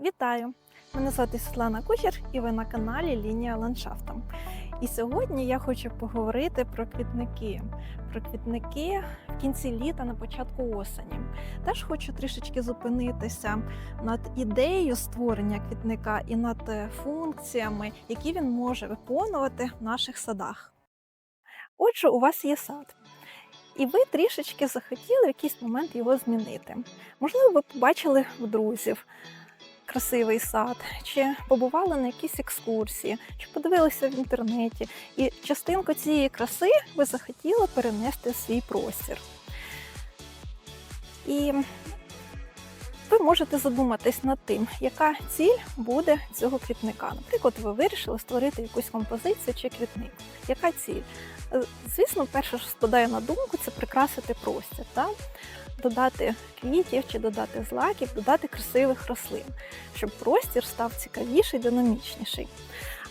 Вітаю! Мене звати Світлана Кучер і ви на каналі Лінія ландшафту. І сьогодні я хочу поговорити про квітники. Про квітники в кінці літа, на початку осені. Теж хочу трішечки зупинитися над ідеєю створення квітника і над е, функціями, які він може виконувати в наших садах. Отже, у вас є сад. І ви трішечки захотіли в якийсь момент його змінити. Можливо, ви побачили в друзів красивий сад, чи побували на якійсь екскурсії, чи подивилися в інтернеті, і частинку цієї краси ви захотіли перенести в свій простір. І ви можете задуматись над тим, яка ціль буде цього квітника. Наприклад, ви вирішили створити якусь композицію чи квітник. Яка ціль? Звісно, перше, що спадає на думку, це прикрасити простір, так? додати квітів чи додати злаків, додати красивих рослин, щоб простір став цікавіший, динамічніший.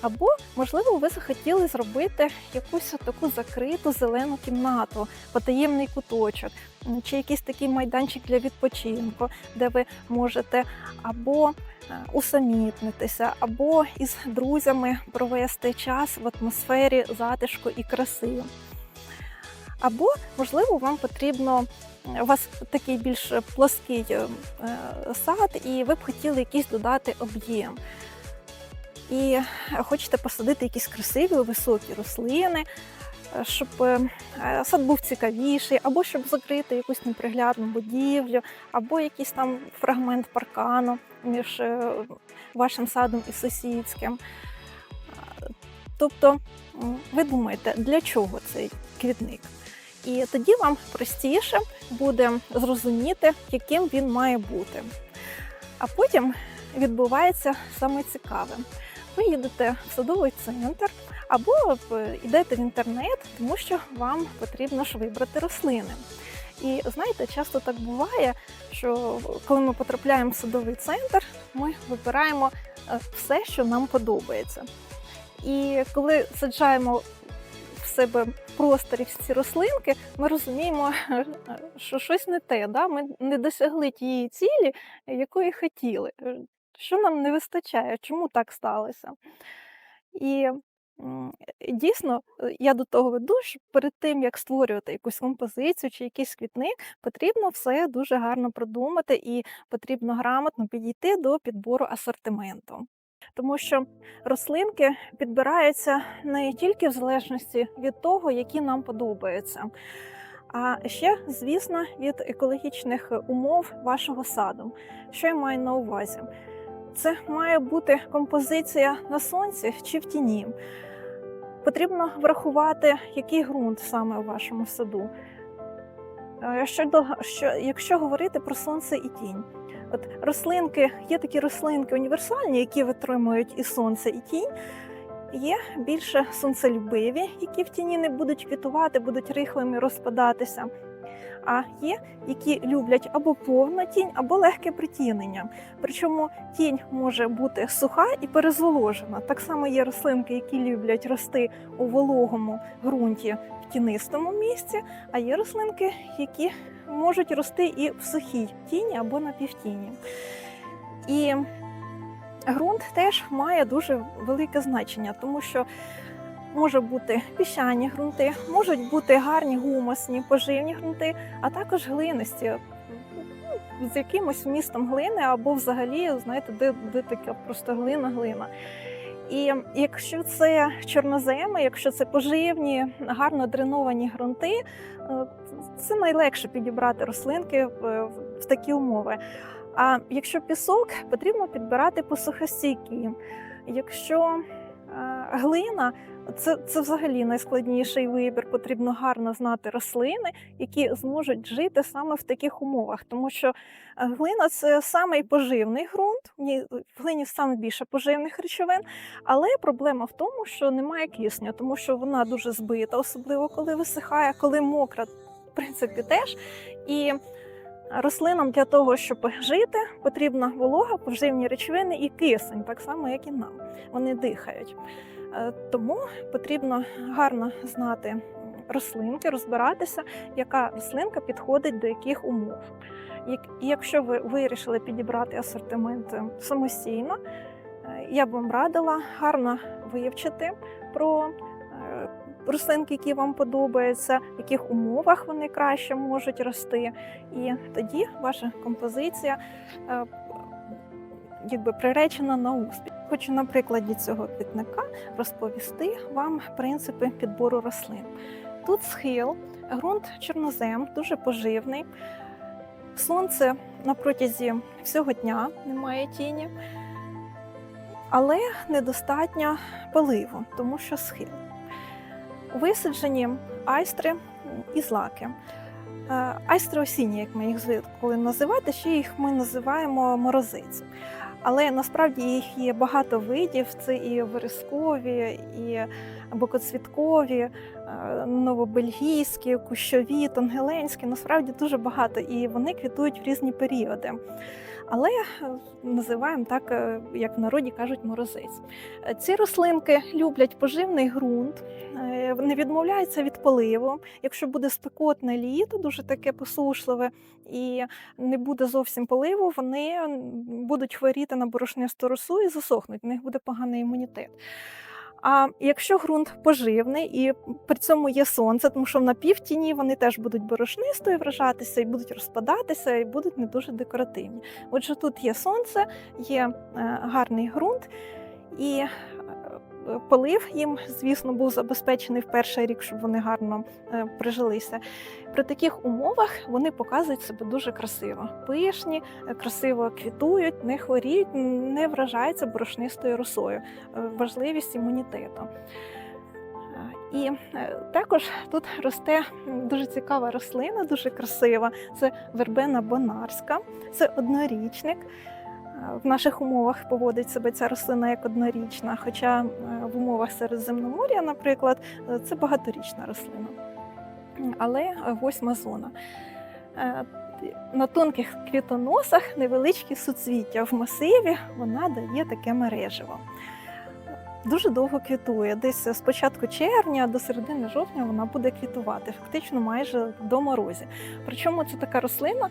Або, можливо, ви захотіли зробити якусь таку закриту зелену кімнату, потаємний куточок, чи якийсь такий майданчик для відпочинку, де ви можете або е, усамітнитися, або із друзями провести час в атмосфері затишку і краси. Або, можливо, вам потрібно у вас такий більш плоский е, сад, і ви б хотіли якийсь додати об'єм. І хочете посадити якісь красиві високі рослини, е, щоб е, сад був цікавіший, або щоб закрити якусь неприглядну будівлю, або якийсь там фрагмент паркану між е, вашим садом і сусідським. Тобто, ви думаєте, для чого цей квітник? І тоді вам простіше буде зрозуміти, яким він має бути. А потім відбувається саме цікаве. Ви їдете в садовий центр або йдете в інтернет, тому що вам потрібно ж вибрати рослини. І знаєте, часто так буває, що коли ми потрапляємо в садовий центр, ми вибираємо е, все, що нам подобається. І коли саджаємо в себе в просторі всі рослинки, ми розуміємо, що щось не те. Да? Ми не досягли тієї цілі, якої хотіли. Що нам не вистачає? Чому так сталося? І дійсно, е, я до того веду, що перед тим, як створювати якусь композицію чи якийсь квітник, потрібно все дуже гарно продумати і потрібно грамотно підійти до підбору асортименту. Тому що рослинки підбираються не тільки в залежності від того, які нам подобаються, а ще, звісно, від екологічних умов вашого саду. Що я маю на увазі? Це має бути композиція на сонці чи в тіні. Потрібно врахувати, який ґрунт саме у вашому саду. Е, Щодо, що, якщо говорити про сонце і тінь, От рослинки, є такі рослинки універсальні, які витримують і сонце, і тінь. Є більше сонцелюбиві, які в тіні не будуть квітувати, будуть рихлими розпадатися. А є, які люблять або повну тінь, або легке притінення. Причому тінь може бути суха і перезволожена. Так само є рослинки, які люблять рости у вологому ґрунті в тінистому місці, а є рослинки, які можуть рости і в сухій тіні або на півтіні. І ґрунт теж має дуже велике значення, тому що може бути піщані ґрунти, можуть бути гарні гумусні, поживні ґрунти, а також глинисті. З якимось вмістом глини, або взагалі, знаєте, де, де така просто глина-глина. І якщо це чорноземи, якщо це поживні, гарно дреновані ґрунти, е, це найлегше підібрати рослинки в, в такі умови. А якщо пісок, потрібно підбирати посухостійкі. Якщо е, глина, це, це взагалі найскладніший вибір. Потрібно гарно знати рослини, які зможуть жити саме в таких умовах, тому що е, глина це самий поживний ґрунт, в глині саме більше поживних речовин, але проблема в тому, що немає кисню, тому що вона дуже збита, особливо коли висихає, коли мокра, в принципі, теж. І рослинам для того, щоб жити, потрібна волога, поживні речовини і кисень, так само, як і нам. Вони дихають. Е, Тому потрібно гарно знати рослинки, розбиратися, яка рослинка підходить до яких умов. Якщо ви вирішили підібрати асортимент е, самостійно, е, я б вам радила гарно вивчити про е, рослинки, які вам подобаються, в яких умовах вони краще можуть рости. І тоді ваша композиція якби приречена на успіх. Хочу на прикладі цього квітника розповісти вам принципи підбору рослин. Тут схил, ґрунт чорнозем, дуже поживний. Сонце на протязі всього дня немає тіні, але недостатньо поливу, тому що схил. Висаджені айстри і злаки. Е, Айстри осінні, як ми їх звикли називати, ще їх ми називаємо морозиць. Але насправді їх є багато видів: це і верескові, і бокоцвіткові, е, новобельгійські, кущові, тонгеленські. Насправді дуже багато, і вони квітують в різні періоди. Але е, називаємо так, е, як в народі кажуть, морозиць. Е, Ці рослинки люблять поживний ґрунт, не відмовляються від поливу. Якщо буде спекотне літо, дуже таке посушливе, і не буде зовсім поливу, вони будуть хворіти на борошнисту росу і засохнуть. У них буде поганий імунітет. А якщо ґрунт поживний і при цьому є сонце, тому що на півтіні вони теж будуть борошнистою вражатися і будуть розпадатися, і будуть не дуже декоративні. Отже, тут є сонце, є е, гарний ґрунт і е, полив їм, звісно, був забезпечений в перший рік, щоб вони гарно е, прижилися. При таких умовах вони показують себе дуже красиво. Пишні, е, красиво квітують, не хворіють, не вражаються борошнистою росою. Е, Важливість імунітету. І також тут росте дуже цікава рослина, дуже красива. Це вербена бонарська, це однорічник. В наших умовах поводить себе ця рослина як однорічна, хоча е, в умовах Середземномор'я, наприклад, е, це багаторічна рослина. Але восьма зона. Е, На тонких квітоносах невеличкі суцвіття в масиві вона дає таке мереживо. Дуже довго квітує. Десь з початку червня до середини жовтня вона буде квітувати, фактично майже до морозів. Причому це така рослина,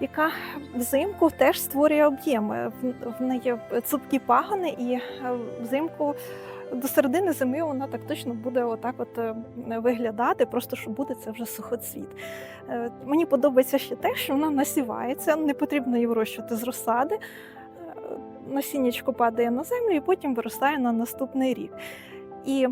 яка взимку теж створює об'єми. В- неї цупкі пагони, і е, взимку до середини зими вона так точно буде отак от е, виглядати, просто що буде це вже сухоцвіт. Е, Мені подобається ще те, що вона насівається, не потрібно її вирощувати з розсади. Насіннячко падає на землю і потім виростає на наступний рік. І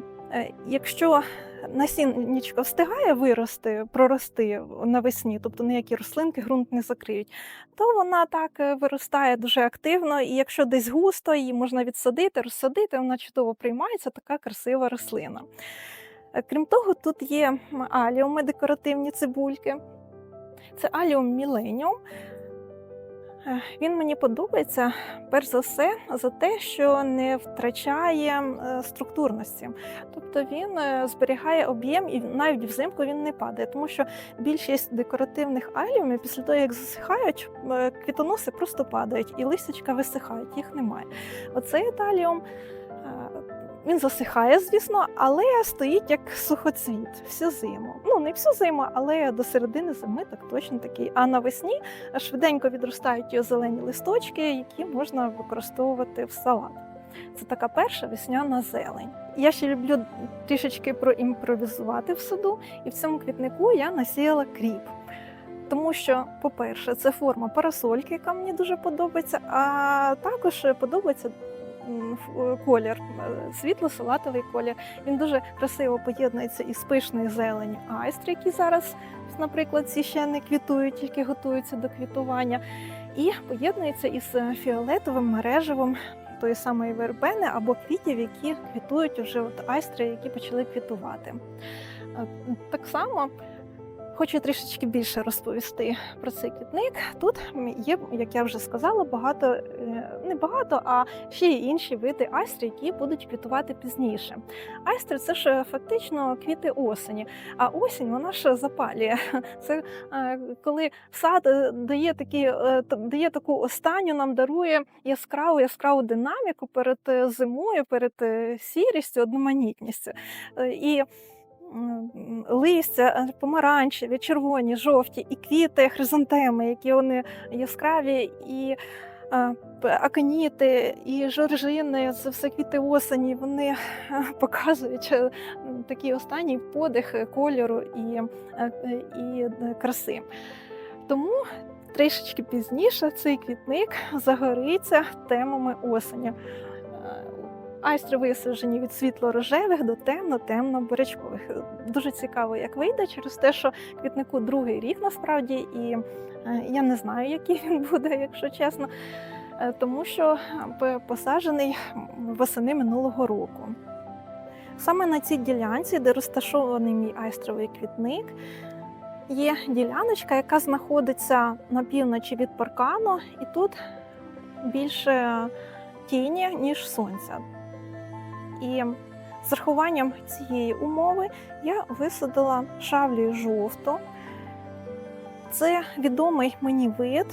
якщо насіннячко встигає вирости, прорости навесні, тобто ніякі рослинки ґрунт не закриють, то вона так е, виростає дуже активно, і якщо десь густо, її можна відсадити, розсадити, вона чудово приймається, така красива рослина. Е, Крім того, тут є аліуми, декоративні цибульки. Це аліум міленіум. Він мені подобається перш за все за те, що не втрачає е, структурності. Тобто він е, зберігає об'єм і навіть взимку він не падає, тому що більшість декоративних аліумів після того, як засихають, е, квітоноси просто падають і листячка висихають, їх немає. Оцей аліум е, він засихає, звісно, але стоїть як сухоцвіт всю зиму. Ну не всю зиму, але до середини зими так точно такий. А навесні швиденько відростають його зелені листочки, які можна використовувати в салат. Це така перша весняна зелень. Я ще люблю трішечки проімпровізувати в саду, і в цьому квітнику я насіяла кріп. Тому що, по-перше, це форма парасольки, яка мені дуже подобається, а також подобається колір, е, світло-салатовий колір. Він дуже красиво поєднується із пишною зелені айстри, які зараз, наприклад, ці ще не квітують, тільки готуються до квітування, і поєднується із е, фіолетовим мережевим тої самої вербени або квітів, які квітують уже от айстри, які почали квітувати. Е, Так само хочу трішечки більше розповісти про цей квітник. Тут є, як я вже сказала, багато е, не багато, а ще є інші види айстри, які будуть квітувати пізніше. Айстри це ж фактично квіти осені, а осінь вона ж запалює. Це е, коли сад е, дає такі, е, дає таку останню, нам дарує яскраву яскраву динаміку перед е, зимою, перед е, сірістю, одноманітністю. Е, І листя е, помаранчеві, червоні, жовті, і квіти, хризантеми, які вони яскраві, і е, аконіти, і жоржини, це все квіти осені. Вони е, показують такий останній подих кольору і, і краси. Тому трішечки пізніше цей квітник загориться темами осені. Айстри висаджені від світло-рожевих до темно-темно-бурячкових. Дуже цікаво, як вийде, через те, що квітнику другий рік насправді, і е, я не знаю, який він буде, якщо чесно, Е, тому що е, посаджений восени минулого року. Саме на цій ділянці, де розташований мій айстровий квітник, є діляночка, яка знаходиться на півночі від паркану, і тут більше тіні, ніж сонця. І з рахуванням цієї умови я висадила шавлію жовту. Це відомий мені вид,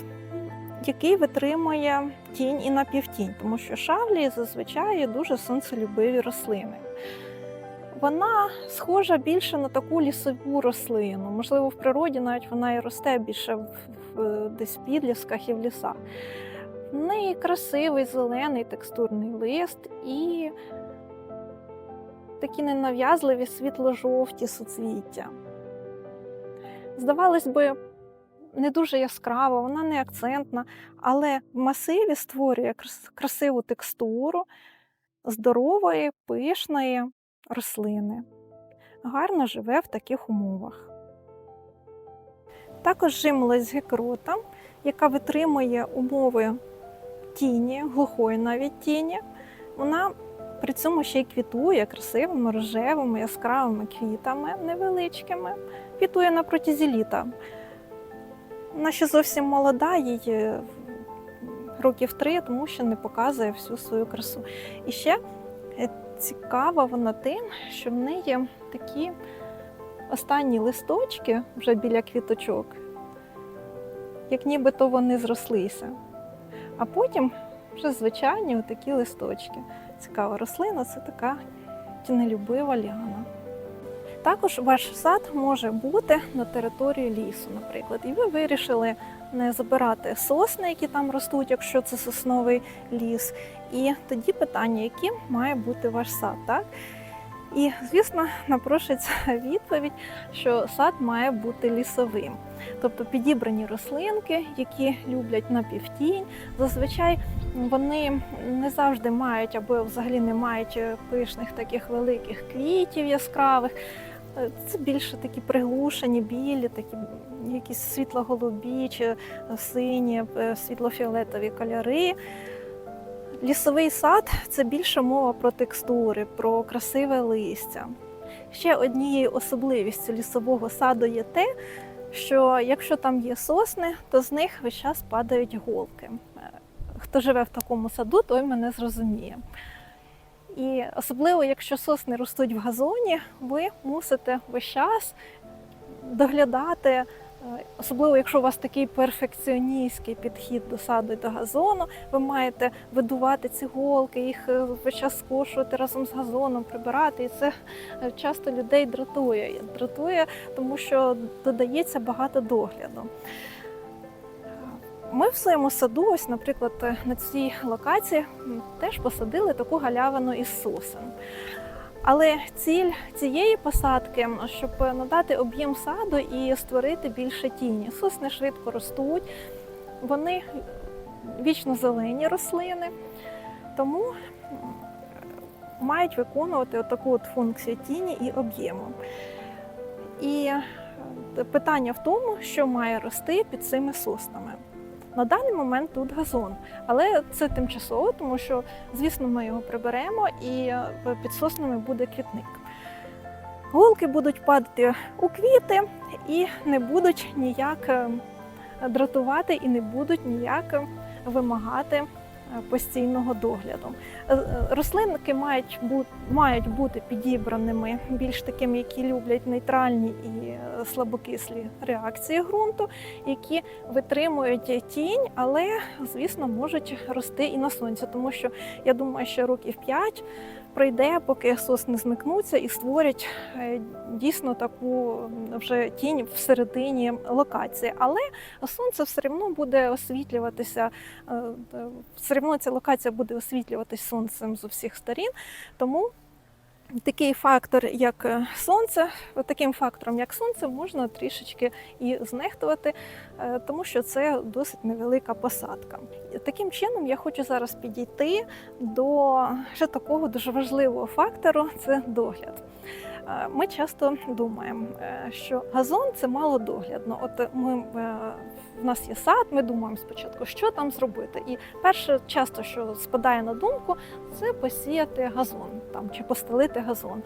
який витримує тінь і напівтінь, тому що шавлі зазвичай дуже сонцелюбиві рослини. Вона схожа більше на таку лісову рослину. Можливо, в природі навіть вона і росте більше в, в десь в підлісках і в лісах. В неї красивий зелений текстурний лист і такі ненав'язливі світло-жовті суцвіття. Здавалось би, не дуже яскрава, вона не акцентна, але в масиві створює красиву текстуру здорової, пишної рослини. Гарно живе в таких умовах. Також жимолость гекрота, яка витримує умови тіні, глухої навіть тіні. Вона при цьому ще й квітує красивими рожевими, яскравими квітами невеличкими. Квітує на протязі літа. Вона ще зовсім молода, їй е, років три, тому що не показує всю свою красу. І ще е, цікава вона тим, що в неї такі останні листочки вже біля квіточок, як нібито вони зрослися. А потім вже звичайні отакі листочки. Цікава рослина це така тінелюбива ліана. Також ваш сад може бути на території лісу, наприклад, і ви вирішили не забирати сосни, які там ростуть, якщо це сосновий ліс. І тоді питання, яким має бути ваш сад, так? І, звісно, напрошується відповідь, що сад має бути лісовим. Тобто підібрані рослинки, які люблять напівтінь. Зазвичай вони не завжди мають або взагалі не мають пишних таких великих квітів яскравих. Е, Це більше такі приглушені, білі, такі якісь світло-голубі чи сині, е, світло-фіолетові кольори. Лісовий сад це більше мова про текстури, про красиве листя. Ще однією особливістю лісового саду є те, що якщо там є сосни, то з них весь час падають голки. Е, Хто живе в такому саду, той мене зрозуміє. І особливо, якщо сосни ростуть в газоні, ви мусите весь час доглядати, особливо якщо у вас такий перфекціоністський підхід до саду і до газону, ви маєте видувати ці голки, їх е, весь час скошувати разом з газоном, прибирати. І це е, часто людей дратує. Дратує, тому що додається багато догляду. Ми в своєму саду, ось, наприклад, на цій локації теж посадили таку галявину із сосен. Але ціль цієї посадки, щоб надати об'єм саду і створити більше тіні. Сосни швидко ростуть, вони вічно зелені рослини, тому мають виконувати таку от функцію тіні і об'єму. І питання в тому, що має рости під цими соснами. На даний момент тут газон, але це тимчасово, тому що, звісно, ми його приберемо і е, під соснами буде квітник. Голки будуть падати у квіти і не будуть ніяк е, дратувати і не будуть ніяк вимагати е, постійного догляду. Е, е, Рослинки мають бути, мають бути підібраними більш такими, які люблять нейтральні і е, слабокислі реакції ґрунту, які витримують тінь, але звісно можуть рости і на сонці, тому що я думаю, що років 5 пройде, поки сосни змикнуться і створять дійсно таку вже тінь всередині локації. Але сонце все одно буде освітлюватися, одно ця локація буде освітлюватись сонцем з усіх сторін. Тому такий фактор, як е, сонце, таким фактором, як сонце, можна трішечки і знехтувати, е, тому що це досить невелика посадка. Таким чином, я хочу зараз підійти до ще такого дуже важливого фактору це догляд. Е, Ми часто думаємо, е, що газон це малодоглядно. От ми е, в нас є сад, ми думаємо спочатку, що там зробити. І перше, часто, що спадає на думку, це посіяти газон там чи постелити газон.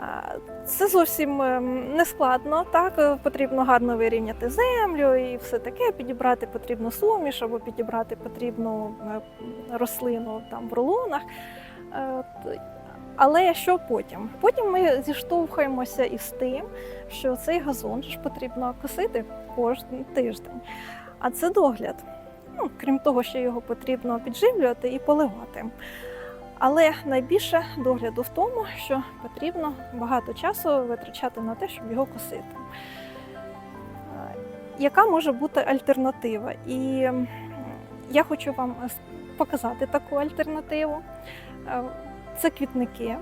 Е, Це зовсім ем, не складно. Так Е, потрібно гарно вирівняти землю і все таке. Підібрати потрібно суміш або підібрати потрібну е, рослину там в рулонах. Е, Але що потім? Потім ми зіштовхуємося із тим, що цей газон ж потрібно косити кожен тиждень. А це догляд. Ну, крім того, що його потрібно підживлювати і поливати. Але найбільше догляду в тому, що потрібно багато часу витрачати на те, щоб його косити. Е, Яка може бути альтернатива? І я хочу вам е, показати таку альтернативу. Це квітники.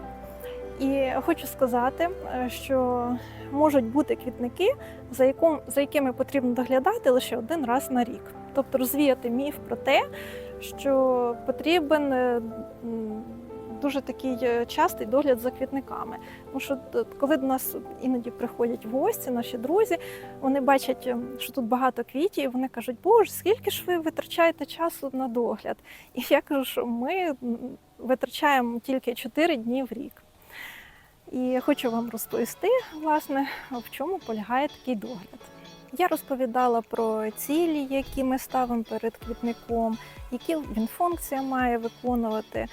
І хочу сказати, е, що можуть бути квітники, за, яком, за якими потрібно доглядати лише один раз на рік. Тобто розвіяти міф про те, що потрібен е, дуже такий е, частий догляд за квітниками. Тому що коли до нас іноді приходять гості, наші друзі, вони бачать, е, що тут багато квітів, і вони кажуть, боже, скільки ж ви витрачаєте часу на догляд? І я кажу, що ми витрачаємо тільки 4 дні в рік. І хочу вам розповісти, власне, в чому полягає такий догляд. Я розповідала про цілі, які ми ставимо перед квітником, які він функції має виконувати,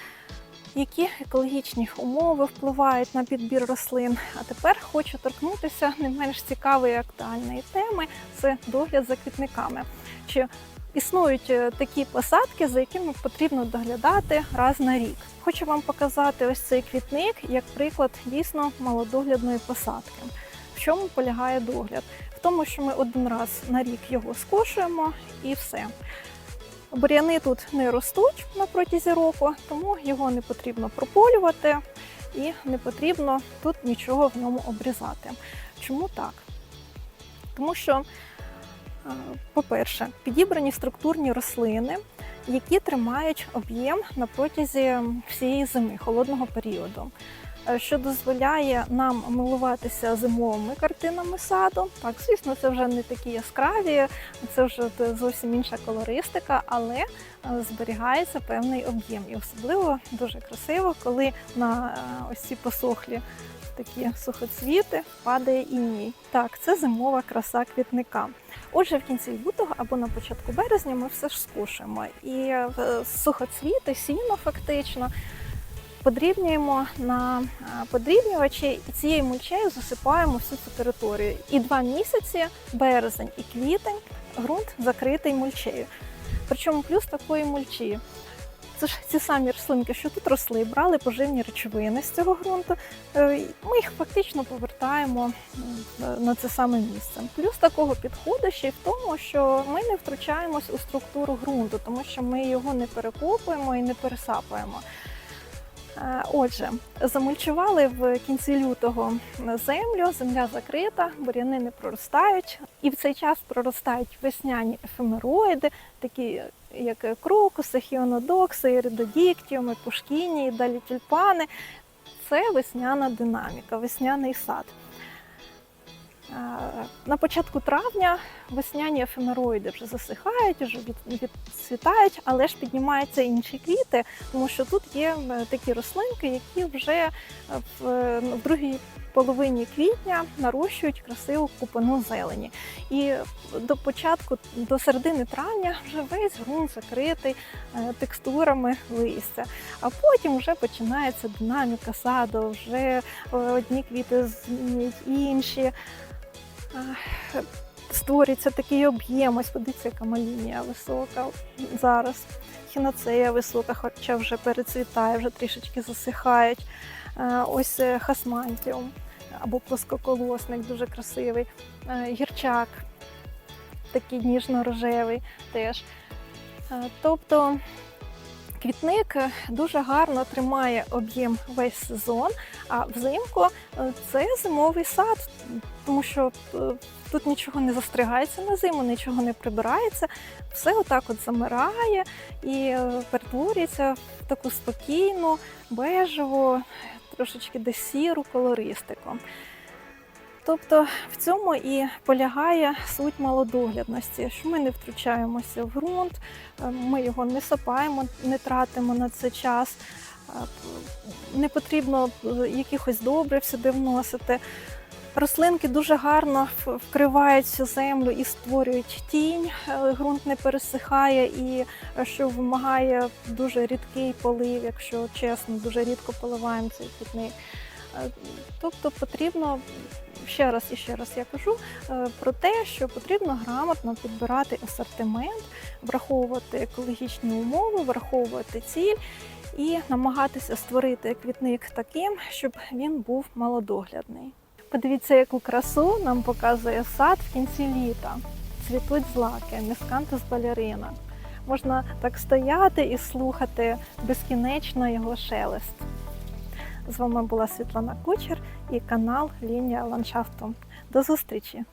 які екологічні умови впливають на підбір рослин. А тепер хочу торкнутися не менш цікавої актуальної теми це догляд за квітниками. Чи існують е, такі посадки, за якими потрібно доглядати раз на рік? Хочу вам показати ось цей квітник як приклад дійсно малодоглядної посадки. В чому полягає догляд? В тому, що ми один раз на рік його скошуємо і все. Бур'яни тут не ростуть на протязі року, тому його не потрібно прополювати і не потрібно тут нічого в ньому обрізати. Чому так? Тому що, е, по-перше, підібрані структурні рослини, які тримають об'єм на протязі всієї зими, холодного періоду, що дозволяє нам милуватися зимовими картинами саду. Так, звісно, це вже не такі яскраві, це вже зовсім інша колористика, але е, зберігається певний об'єм. І особливо дуже красиво, коли на е, ось ці посохлі такі сухоцвіти падає іній. Так, це зимова краса квітника. Отже, в кінці лютого або на початку березня ми все ж скушуємо. І е, сухоцвіти, сіно фактично подрібнюємо на е, подрібнювачі і цією мульчею засипаємо всю цю територію. І два місяці, березень і квітень, ґрунт закритий мульчею. Причому плюс такої мульчі. Це ж ці самі рослинки, що тут росли, брали поживні речовини з цього ґрунту. е, Ми їх фактично повертаємо на це саме місце. Плюс такого підходу ще й в тому, що ми не втручаємось у структуру ґрунту, тому що ми його не перекопуємо і не пересапуємо. Е, Отже, замульчували в кінці лютого землю, земля закрита, бур'яни не проростають, і в цей час проростають весняні ефемероїди, такі як крокуси, хіонодокси, іридодіктіуми, пушкіні, далі тюльпани. Це весняна динаміка, весняний сад. Е, На початку травня весняні ефемероїди вже засихають, вже від- відцвітають, але ж піднімаються інші квіти, тому що тут є такі рослинки, які вже е, в, в другій половині квітня нарощують красиву купину зелені. І до початку, до середини травня вже весь ґрунт закритий е, текстурами листя. А потім вже починається динаміка саду, вже одні квіти змінюють інші. Створюється такий об'єм, ось подивіться, яка малінія висока зараз. Хіноцея висока, хоча вже перецвітає, вже трішечки засихають. Е, Ось е, хасмантіум або плоскоколосник, дуже красивий. Е, Гірчак, такий ніжно-рожевий теж. Тобто квітник е, дуже гарно тримає об'єм весь сезон, а взимку е, це зимовий сад, тому що е, тут нічого не застрягається на зиму, нічого не прибирається, все отак от замирає і перетворюється в таку спокійну, бежеву, трошечки десь сіру колористику. Тобто в цьому і полягає суть малодоглядності, що ми не втручаємося в ґрунт, е, ми його не сапаємо, не тратимо на це час, е, не потрібно е, якихось добрив сюди вносити. Рослинки дуже гарно вкривають цю землю і створюють тінь, ґрунт не пересихає і що вимагає дуже рідкий полив, якщо чесно, дуже рідко поливаємо цей квітник. Тобто потрібно ще раз і ще раз я кажу е, про те, що потрібно грамотно підбирати асортимент, враховувати екологічні умови, враховувати ціль і намагатися створити квітник таким, щоб він був малодоглядний. Подивіться, яку красу нам показує сад в кінці літа. Цвітуть злаки, міскантус балерина. Можна так стояти і слухати безкінечно його шелест. З вами була Світлана Кучер і канал Лінія ландшафту. До зустрічі!